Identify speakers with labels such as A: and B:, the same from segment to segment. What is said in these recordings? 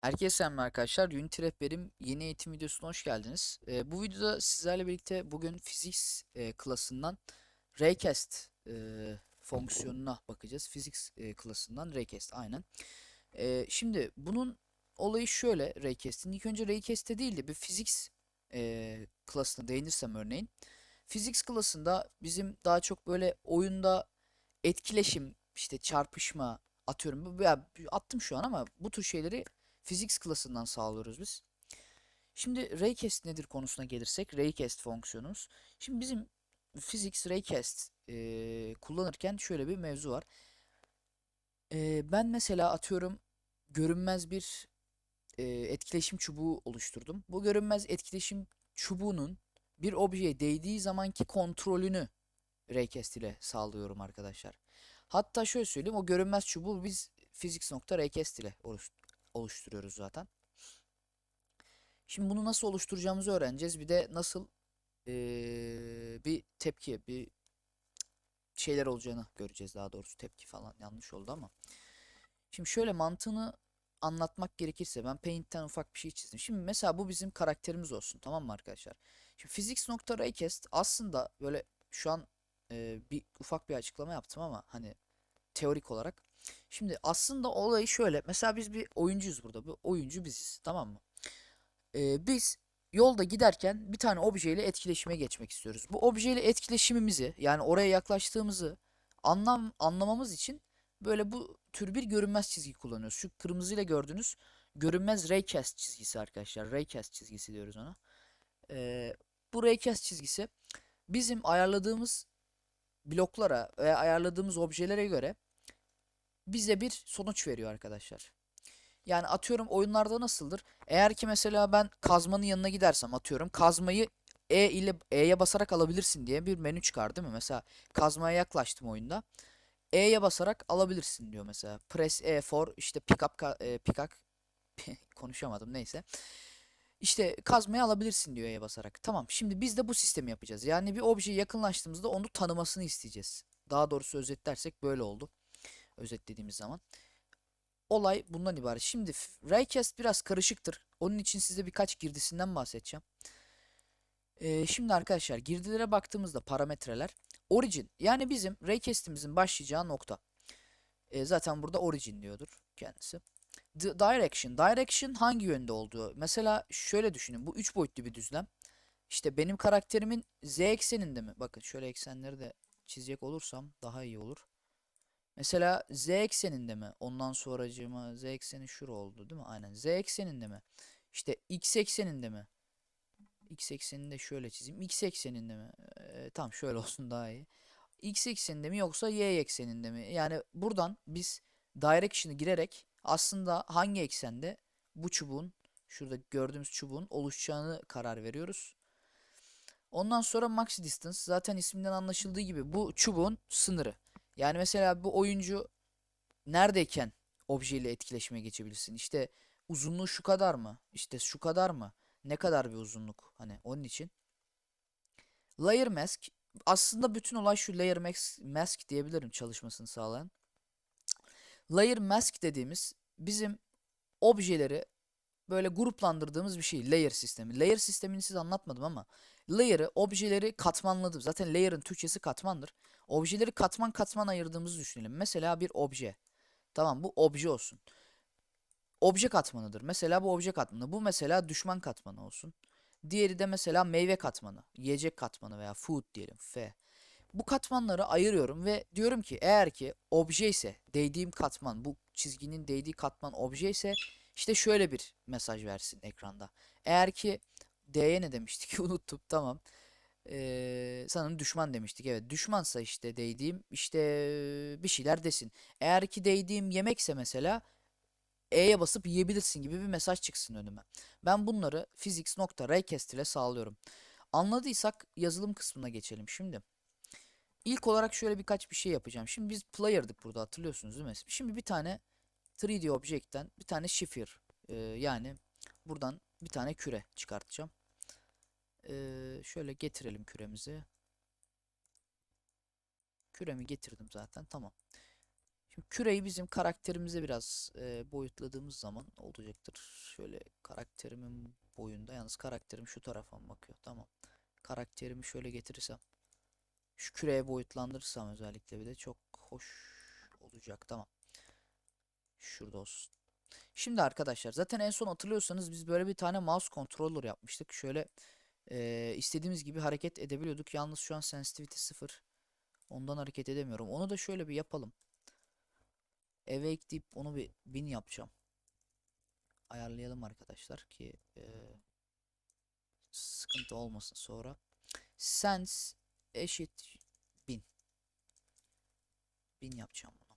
A: Herkese selam arkadaşlar. Unity Rehberim yeni eğitim videosuna hoş geldiniz. Ee, bu videoda sizlerle birlikte bugün Physics e, klasından Raycast e, fonksiyonuna bakacağız. Physics e, klasından Raycast aynen. E, şimdi bunun olayı şöyle Raycast'in. İlk önce Raycast'te değil de bir Physics e, klasına değinirsem örneğin. Physics klasında bizim daha çok böyle oyunda etkileşim, işte çarpışma atıyorum. Ya, attım şu an ama bu tür şeyleri Physics klasından sağlıyoruz biz. Şimdi Raycast nedir konusuna gelirsek Raycast fonksiyonumuz. Şimdi bizim Physics Raycast eee, kullanırken şöyle bir mevzu var. Eee, ben mesela atıyorum görünmez bir eee, etkileşim çubuğu oluşturdum. Bu görünmez etkileşim çubuğunun bir objeye değdiği zamanki kontrolünü Raycast ile sağlıyorum arkadaşlar. Hatta şöyle söyleyeyim o görünmez çubuğu biz physics.raycast ile oluşturuyoruz zaten. Şimdi bunu nasıl oluşturacağımızı öğreneceğiz. Bir de nasıl eee, bir tepki, bir şeyler olacağını göreceğiz daha doğrusu. Tepki falan yanlış oldu ama. Şimdi şöyle mantığını anlatmak gerekirse ben Paint'ten ufak bir şey çizdim. Şimdi mesela bu bizim karakterimiz olsun tamam mı arkadaşlar? Şimdi physics.raycast aslında böyle şu an eee, bir ufak bir açıklama yaptım ama hani teorik olarak. Şimdi aslında olayı şöyle. Mesela biz bir oyuncuyuz burada. Bu oyuncu biziz tamam mı? Ee, biz yolda giderken bir tane objeyle etkileşime geçmek istiyoruz. Bu objeyle etkileşimimizi yani oraya yaklaştığımızı anlam anlamamız için böyle bu tür bir görünmez çizgi kullanıyoruz. Şu kırmızıyla gördüğünüz görünmez raycast çizgisi arkadaşlar. Raycast çizgisi diyoruz ona. Ee, bu raycast çizgisi bizim ayarladığımız bloklara veya ayarladığımız objelere göre bize bir sonuç veriyor arkadaşlar. Yani atıyorum oyunlarda nasıldır? Eğer ki mesela ben kazmanın yanına gidersem atıyorum kazmayı E ile E'ye basarak alabilirsin diye bir menü çıkar değil mi? Mesela kazmaya yaklaştım oyunda. E'ye basarak alabilirsin diyor mesela. Press E for işte pick up e, pick up konuşamadım neyse. İşte kazmayı alabilirsin diyor E'ye basarak. Tamam şimdi biz de bu sistemi yapacağız. Yani bir objeye yakınlaştığımızda onu tanımasını isteyeceğiz. Daha doğrusu özetlersek böyle oldu. Özetlediğimiz zaman. Olay bundan ibaret. Şimdi Raycast biraz karışıktır. Onun için size birkaç girdisinden bahsedeceğim. Ee, şimdi arkadaşlar girdilere baktığımızda parametreler origin yani bizim Raycast'imizin başlayacağı nokta. Ee, zaten burada origin diyordur kendisi. D- direction. Direction hangi yönde olduğu. Mesela şöyle düşünün. Bu 3 boyutlu bir düzlem. İşte benim karakterimin z ekseninde mi? Bakın şöyle eksenleri de çizecek olursam daha iyi olur. Mesela z ekseninde mi? Ondan sonracığıma z ekseni şura oldu değil mi? Aynen. Z ekseninde mi? İşte x ekseninde mi? X eksenini de şöyle çizeyim. X ekseninde mi? Ee, tamam şöyle olsun daha iyi. X ekseninde mi yoksa Y ekseninde mi? Yani buradan biz direction'ı girerek aslında hangi eksende bu çubuğun şurada gördüğümüz çubuğun oluşacağını karar veriyoruz. Ondan sonra max distance zaten isminden anlaşıldığı gibi bu çubuğun sınırı. Yani mesela bu oyuncu neredeyken objeyle etkileşime geçebilirsin. İşte uzunluğu şu kadar mı? İşte şu kadar mı? Ne kadar bir uzunluk? Hani onun için. Layer mask aslında bütün olay şu layer mask, diyebilirim çalışmasını sağlayan. Layer mask dediğimiz bizim objeleri böyle gruplandırdığımız bir şey. Layer sistemi. Layer sistemini size anlatmadım ama layer'ı objeleri katmanladım. Zaten layer'ın Türkçesi katmandır. Objeleri katman katman ayırdığımızı düşünelim. Mesela bir obje. Tamam bu obje olsun. Obje katmanıdır. Mesela bu obje katmanı. Bu mesela düşman katmanı olsun. Diğeri de mesela meyve katmanı. Yiyecek katmanı veya food diyelim. F. Bu katmanları ayırıyorum ve diyorum ki eğer ki obje ise değdiğim katman bu çizginin değdiği katman obje ise işte şöyle bir mesaj versin ekranda. Eğer ki D'ye ne demiştik unuttum tamam. Ee, sanırım düşman demiştik evet düşmansa işte değdiğim işte bir şeyler desin. Eğer ki değdiğim yemekse mesela E'ye basıp yiyebilirsin gibi bir mesaj çıksın önüme. Ben bunları physics.raycast ile sağlıyorum. Anladıysak yazılım kısmına geçelim şimdi. İlk olarak şöyle birkaç bir şey yapacağım. Şimdi biz player'dık burada hatırlıyorsunuz değil mi? Şimdi bir tane 3D Object'ten bir tane sphere e, yani buradan bir tane küre çıkartacağım. Şöyle getirelim küremizi. Küremi getirdim zaten tamam. Şimdi küreyi bizim karakterimize biraz e, boyutladığımız zaman olacaktır. Şöyle karakterimin boyunda yalnız karakterim şu tarafa mı bakıyor? Tamam. Karakterimi şöyle getirirsem şu küreye boyutlandırırsam özellikle bir de çok hoş olacak. Tamam. Şurada olsun. Şimdi arkadaşlar zaten en son hatırlıyorsanız biz böyle bir tane mouse controller yapmıştık. Şöyle e, istediğimiz gibi hareket edebiliyorduk. Yalnız şu an sensitivity 0. Ondan hareket edemiyorum. Onu da şöyle bir yapalım. Awake deyip onu bir 1000 yapacağım. Ayarlayalım arkadaşlar ki e, sıkıntı olmasın sonra. Sense eşit 1000. 1000 yapacağım bunu.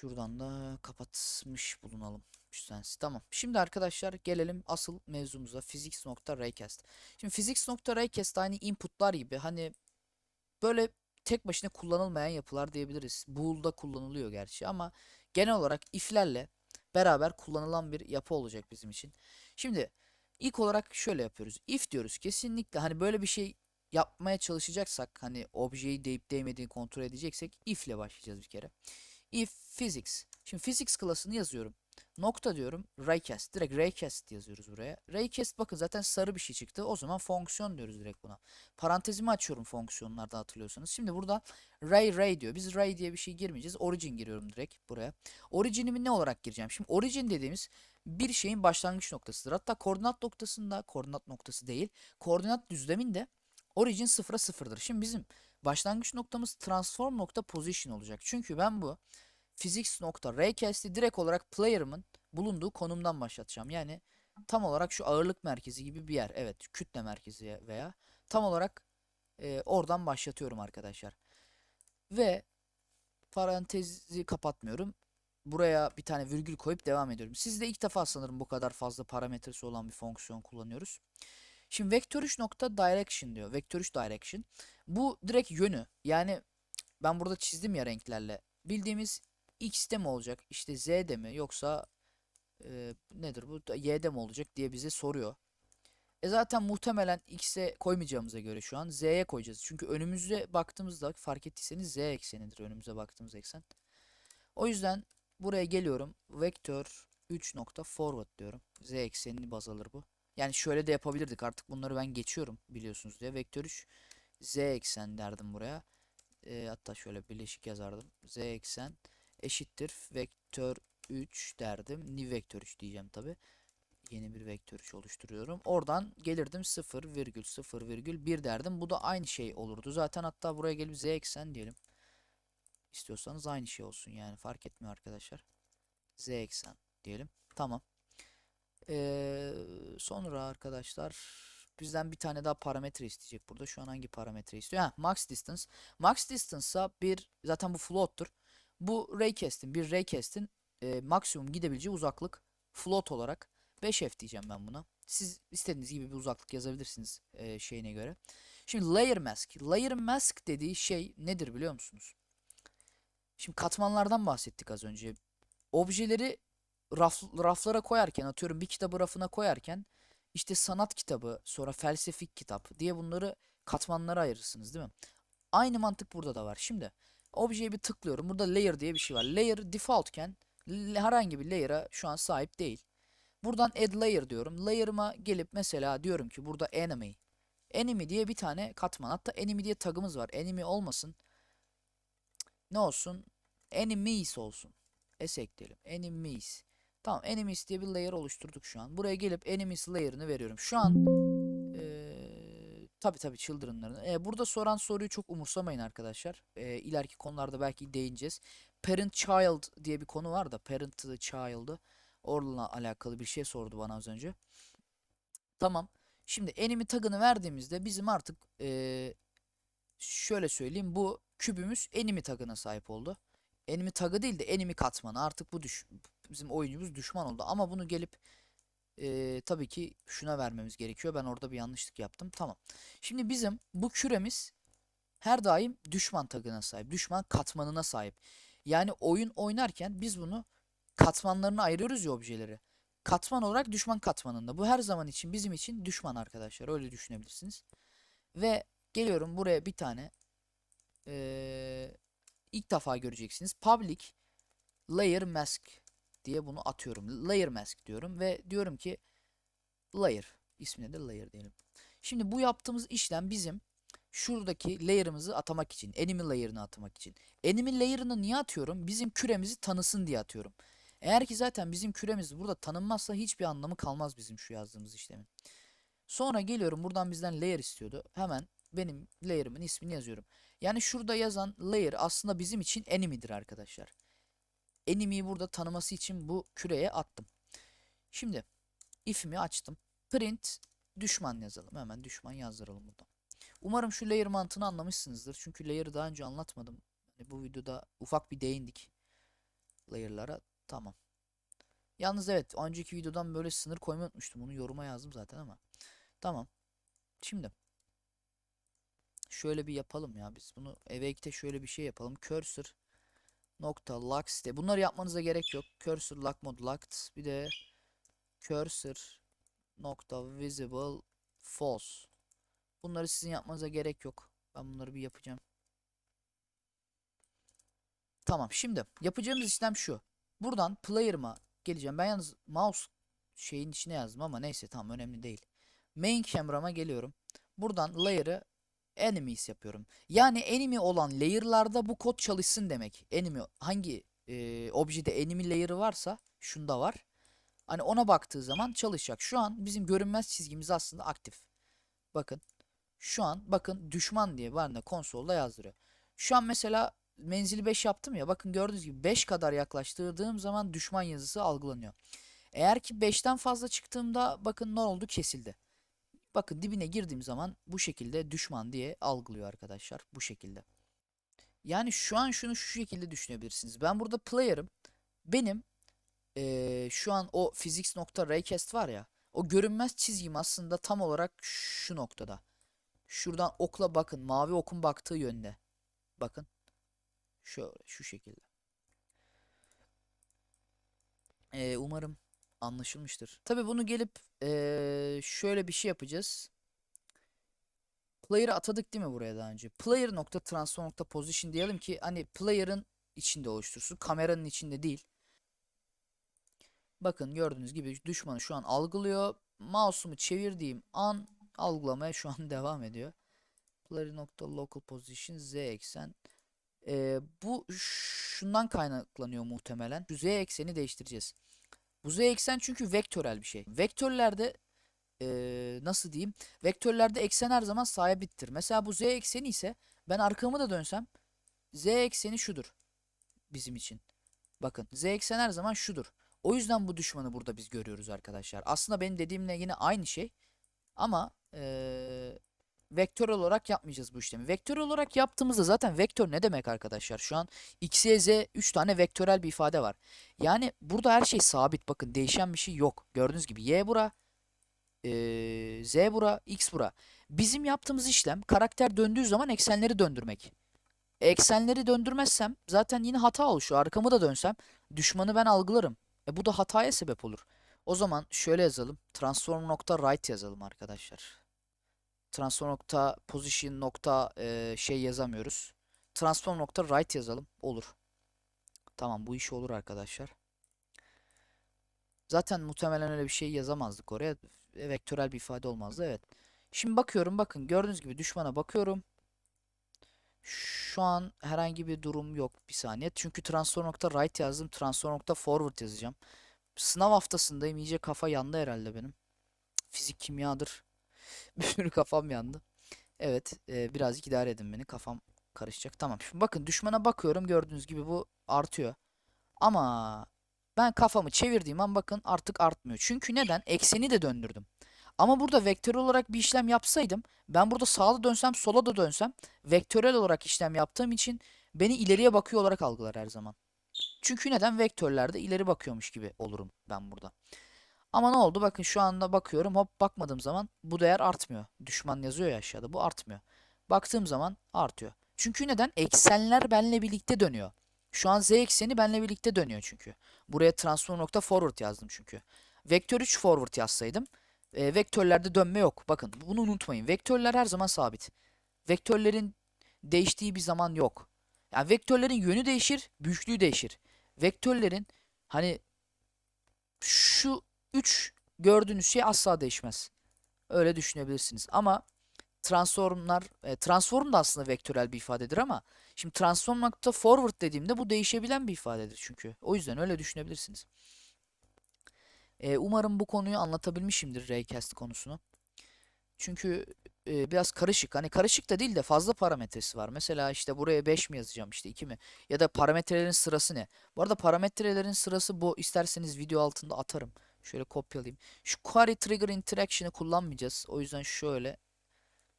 A: Şuradan da kapatmış bulunalım. Şu sensi. Tamam. Şimdi arkadaşlar gelelim asıl mevzumuza. Physics.raycast. Şimdi Physics.raycast aynı inputlar gibi hani böyle tek başına kullanılmayan yapılar diyebiliriz. Bool'da kullanılıyor gerçi ama genel olarak if'lerle beraber kullanılan bir yapı olacak bizim için. Şimdi ilk olarak şöyle yapıyoruz. If diyoruz kesinlikle hani böyle bir şey yapmaya çalışacaksak hani objeyi deyip değmediğini kontrol edeceksek if ile başlayacağız bir kere. If physics. Şimdi physics klasını yazıyorum. Nokta diyorum. Raycast. Direkt raycast yazıyoruz buraya. Raycast bakın zaten sarı bir şey çıktı. O zaman fonksiyon diyoruz direkt buna. Parantezimi açıyorum fonksiyonlarda hatırlıyorsanız. Şimdi burada ray ray diyor. Biz ray diye bir şey girmeyeceğiz. Origin giriyorum direkt buraya. Origin'imi ne olarak gireceğim? Şimdi origin dediğimiz bir şeyin başlangıç noktasıdır. Hatta koordinat noktasında koordinat noktası değil. Koordinat düzleminde origin sıfıra sıfırdır. Şimdi bizim başlangıç noktamız transform nokta position olacak. Çünkü ben bu physics.raycast'i direkt olarak player'ımın bulunduğu konumdan başlatacağım. Yani tam olarak şu ağırlık merkezi gibi bir yer. Evet, kütle merkezi veya tam olarak e, oradan başlatıyorum arkadaşlar. Ve parantezi kapatmıyorum. Buraya bir tane virgül koyup devam ediyorum. Siz de ilk defa sanırım bu kadar fazla parametresi olan bir fonksiyon kullanıyoruz. Şimdi vektör 3 nokta direction diyor. Vektör 3 direction. Bu direkt yönü. Yani ben burada çizdim ya renklerle. Bildiğimiz x'te mi olacak? İşte z'de mi? Yoksa e, nedir bu? y'de mi olacak diye bize soruyor. E zaten muhtemelen x'e koymayacağımıza göre şu an z'ye koyacağız. Çünkü önümüze baktığımızda fark ettiyseniz z eksenidir önümüze baktığımız eksen. O yüzden buraya geliyorum. Vektör 3 nokta forward diyorum. Z eksenini baz alır bu. Yani şöyle de yapabilirdik. Artık bunları ben geçiyorum biliyorsunuz diye. Vektör 3 z eksen derdim buraya. E, hatta şöyle birleşik yazardım. z eksen eşittir vektör 3 derdim. New vektör 3 diyeceğim tabi. Yeni bir vektör 3 oluşturuyorum. Oradan gelirdim 0 virgül 0 virgül 1 derdim. Bu da aynı şey olurdu. Zaten hatta buraya gelip z eksen diyelim. İstiyorsanız aynı şey olsun yani fark etmiyor arkadaşlar. Z eksen diyelim. Tamam. Ee, sonra arkadaşlar bizden bir tane daha parametre isteyecek burada. Şu an hangi parametre istiyor? Ha, max distance. Max distance'a bir zaten bu float'tur. Bu raycast'in bir raycast'in e, maksimum gidebileceği uzaklık float olarak 5f diyeceğim ben buna. Siz istediğiniz gibi bir uzaklık yazabilirsiniz e, şeyine göre. Şimdi layer mask. Layer mask dediği şey nedir biliyor musunuz? Şimdi katmanlardan bahsettik az önce. Objeleri raf, raflara koyarken atıyorum bir kitabı rafına koyarken işte sanat kitabı sonra felsefik kitap diye bunları katmanlara ayırırsınız değil mi? Aynı mantık burada da var. Şimdi objeye bir tıklıyorum. Burada layer diye bir şey var. Layer defaultken herhangi bir layer'a şu an sahip değil. Buradan add layer diyorum. Layer'ıma gelip mesela diyorum ki burada enemy. Enemy diye bir tane katman. Hatta enemy diye tagımız var. Enemy olmasın. Ne olsun? Enemies olsun. S ekleyelim. Enemies. Tamam enemies diye bir layer oluşturduk şu an. Buraya gelip enemies layer'ını veriyorum. Şu an ee, tabi tabi children'larını. E, burada soran soruyu çok umursamayın arkadaşlar. E, ileriki konularda belki değineceğiz. Parent child diye bir konu var da parent child'ı onunla alakalı bir şey sordu bana az önce. Tamam. Şimdi enemy tagını verdiğimizde bizim artık ee, şöyle söyleyeyim bu kübümüz enemy tagına sahip oldu. Enemy tagı değil de enemy katmanı. Artık bu düş bizim oyuncumuz düşman oldu. Ama bunu gelip e, tabii ki şuna vermemiz gerekiyor. Ben orada bir yanlışlık yaptım. Tamam. Şimdi bizim bu küremiz her daim düşman tagına sahip. Düşman katmanına sahip. Yani oyun oynarken biz bunu katmanlarına ayırıyoruz ya objeleri. Katman olarak düşman katmanında. Bu her zaman için bizim için düşman arkadaşlar. Öyle düşünebilirsiniz. Ve geliyorum buraya bir tane ee, ilk defa göreceksiniz. Public layer mask diye bunu atıyorum. Layer mask diyorum ve diyorum ki layer ismine de layer diyelim. Şimdi bu yaptığımız işlem bizim şuradaki layer'ımızı atamak için, enemy layer'ını atamak için. Enemy layer'ını niye atıyorum? Bizim küremizi tanısın diye atıyorum. Eğer ki zaten bizim küremiz burada tanınmazsa hiçbir anlamı kalmaz bizim şu yazdığımız işlemin. Sonra geliyorum buradan bizden layer istiyordu. Hemen benim layer'ımın ismini yazıyorum. Yani şurada yazan layer aslında bizim için enemy'dir arkadaşlar. Enemy'yi burada tanıması için bu küreye attım. Şimdi if'imi açtım. Print düşman yazalım. Hemen düşman yazdıralım buradan. Umarım şu layer mantığını anlamışsınızdır. Çünkü layer'ı daha önce anlatmadım. Hani bu videoda ufak bir değindik layer'lara. Tamam. Yalnız evet önceki videodan böyle sınır koymayı unutmuştum. Bunu yoruma yazdım zaten ama. Tamam. Şimdi şöyle bir yapalım ya biz bunu Awake'te şöyle bir şey yapalım. Cursor nokta lock site. Bunları yapmanıza gerek yok. Cursor lock mode locked. Bir de cursor nokta visible false. Bunları sizin yapmanıza gerek yok. Ben bunları bir yapacağım. Tamam şimdi yapacağımız işlem şu. Buradan player'ıma geleceğim. Ben yalnız mouse şeyin içine yazdım ama neyse tamam önemli değil. Main camera'ma geliyorum. Buradan layer'ı enemies yapıyorum. Yani enemy olan layer'larda bu kod çalışsın demek. Enemy hangi e, objede enemy layer'ı varsa şunda var. Hani ona baktığı zaman çalışacak. Şu an bizim görünmez çizgimiz aslında aktif. Bakın. Şu an bakın düşman diye bana konsolda yazdırıyor. Şu an mesela menzili 5 yaptım ya. Bakın gördüğünüz gibi 5 kadar yaklaştırdığım zaman düşman yazısı algılanıyor. Eğer ki 5'ten fazla çıktığımda bakın ne oldu kesildi. Bakın dibine girdiğim zaman bu şekilde düşman diye algılıyor arkadaşlar. Bu şekilde. Yani şu an şunu şu şekilde düşünebilirsiniz. Ben burada player'ım. Benim eee, şu an o physics.raycast var ya. O görünmez çizgim aslında tam olarak şu noktada. Şuradan okla bakın. Mavi okun baktığı yönde. Bakın. Şöyle şu şekilde. Eee, umarım anlaşılmıştır. Tabii bunu gelip eee, şöyle bir şey yapacağız. Player'ı atadık değil mi buraya daha önce? Player nokta transfer nokta position diyelim ki hani player'ın içinde oluştursun. Kameranın içinde değil. Bakın gördüğünüz gibi düşmanı şu an algılıyor. Mouse'umu çevirdiğim an algılamaya şu an devam ediyor. Player nokta local position z eksen. Ee, bu şundan kaynaklanıyor muhtemelen. Z ekseni değiştireceğiz. Bu z eksen çünkü vektörel bir şey. Vektörlerde eee, nasıl diyeyim? Vektörlerde eksen her zaman sabittir. Mesela bu z ekseni ise ben arkamı da dönsem z ekseni şudur bizim için. Bakın z eksen her zaman şudur. O yüzden bu düşmanı burada biz görüyoruz arkadaşlar. Aslında benim dediğimle yine aynı şey. Ama eee vektör olarak yapmayacağız bu işlemi. Vektör olarak yaptığımızda zaten vektör ne demek arkadaşlar? Şu an x, y, z 3 tane vektörel bir ifade var. Yani burada her şey sabit. Bakın değişen bir şey yok. Gördüğünüz gibi y bura, eee, z bura, x bura. Bizim yaptığımız işlem karakter döndüğü zaman eksenleri döndürmek. Eksenleri döndürmezsem zaten yine hata oluşuyor. Arkamı da dönsem düşmanı ben algılarım. E bu da hataya sebep olur. O zaman şöyle yazalım. Transform nokta right yazalım arkadaşlar. Transform nokta position nokta e, şey yazamıyoruz. Transform nokta right yazalım. Olur. Tamam bu iş olur arkadaşlar. Zaten muhtemelen öyle bir şey yazamazdık oraya. E, Vektörel bir ifade olmazdı. Evet. Şimdi bakıyorum bakın gördüğünüz gibi düşmana bakıyorum. Şu an herhangi bir durum yok. Bir saniye. Çünkü transfer nokta right yazdım. Transfer nokta forward yazacağım. Sınav haftasındayım. İyice kafa yandı herhalde benim. Fizik kimyadır. Bir kafam yandı. Evet. E, birazcık idare edin beni. Kafam karışacak. Tamam. Şimdi bakın düşmana bakıyorum. Gördüğünüz gibi bu artıyor. Ama ben kafamı çevirdiğim an bakın artık artmıyor. Çünkü neden? Ekseni de döndürdüm. Ama burada vektör olarak bir işlem yapsaydım ben burada sağa da dönsem sola da dönsem vektörel olarak işlem yaptığım için beni ileriye bakıyor olarak algılar her zaman. Çünkü neden? Vektörlerde ileri bakıyormuş gibi olurum ben burada. Ama ne oldu? Bakın şu anda bakıyorum hop bakmadığım zaman bu değer artmıyor. Düşman yazıyor ya aşağıda bu artmıyor. Baktığım zaman artıyor. Çünkü neden? Eksenler benle birlikte dönüyor. Şu an z ekseni benle birlikte dönüyor çünkü. Buraya transform nokta forward yazdım çünkü. Vektör 3 forward yazsaydım e, vektörlerde dönme yok. Bakın bunu unutmayın. Vektörler her zaman sabit. Vektörlerin değiştiği bir zaman yok. Yani vektörlerin yönü değişir, büyüklüğü değişir. Vektörlerin hani şu 3 gördüğünüz şey asla değişmez. Öyle düşünebilirsiniz. Ama transformlar, e, transform da aslında vektörel bir ifadedir ama şimdi transform nokta forward dediğimde bu değişebilen bir ifadedir çünkü. O yüzden öyle düşünebilirsiniz. E, umarım bu konuyu anlatabilmişimdir Raycast konusunu. Çünkü e, biraz karışık. Hani karışık da değil de fazla parametresi var. Mesela işte buraya 5 mi yazacağım işte 2 mi? Ya da parametrelerin sırası ne? Bu arada parametrelerin sırası bu. İsterseniz video altında atarım. Şöyle kopyalayayım. Şu query trigger interaction'ı kullanmayacağız. O yüzden şöyle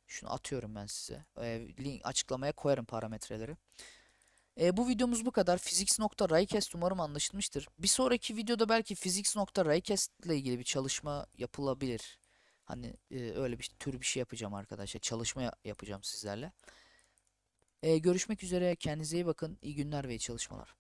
A: şunu atıyorum ben size. E, link açıklamaya koyarım parametreleri. E, bu videomuz bu kadar. Physics.raycast umarım anlaşılmıştır. Bir sonraki videoda belki Physics.raycast ile ilgili bir çalışma yapılabilir. Hani e, öyle bir tür bir şey yapacağım arkadaşlar. Çalışma ya- yapacağım sizlerle. E, görüşmek üzere. Kendinize iyi bakın. İyi günler ve iyi çalışmalar.